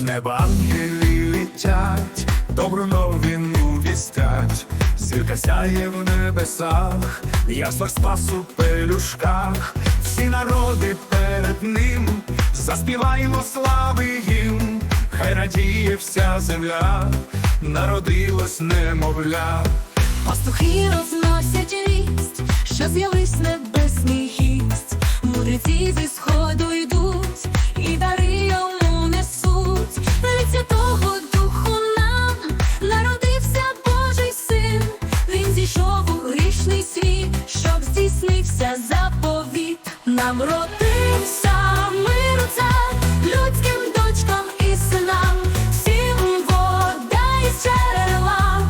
неба ангелі летять, добру новину вістять, зірка сяє в небесах, яслах спасу пелюшках, всі народи перед ним, заспіваємо слави їм, хай радіє вся земля, народилось немовля. Пастухи розносять вість, що з'явився небесний гість, мудреці зі сходу здійснився заповіт. Нам родився мир цар, людським дочкам і синам, всім вода із джерела,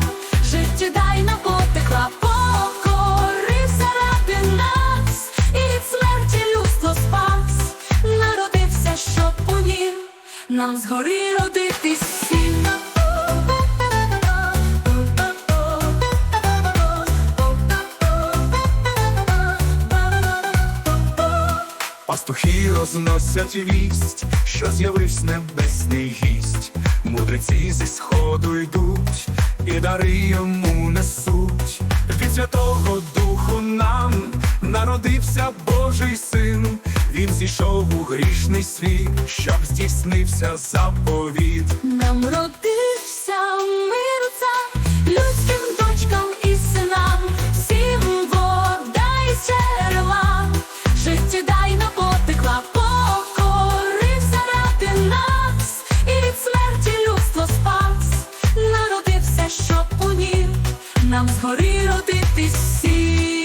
життєдайна потекла, покорився ради нас, і від смерті людство спас, народився, щоб у нам згори родитись Пастухи розносять вість, що з'явився небесний гість, мудреці зі сходу йдуть, і дари йому несуть. Від Святого Духу нам народився Божий син, він зійшов у грішний світ, щоб здійснився заповіт. Нам згори родитись всім.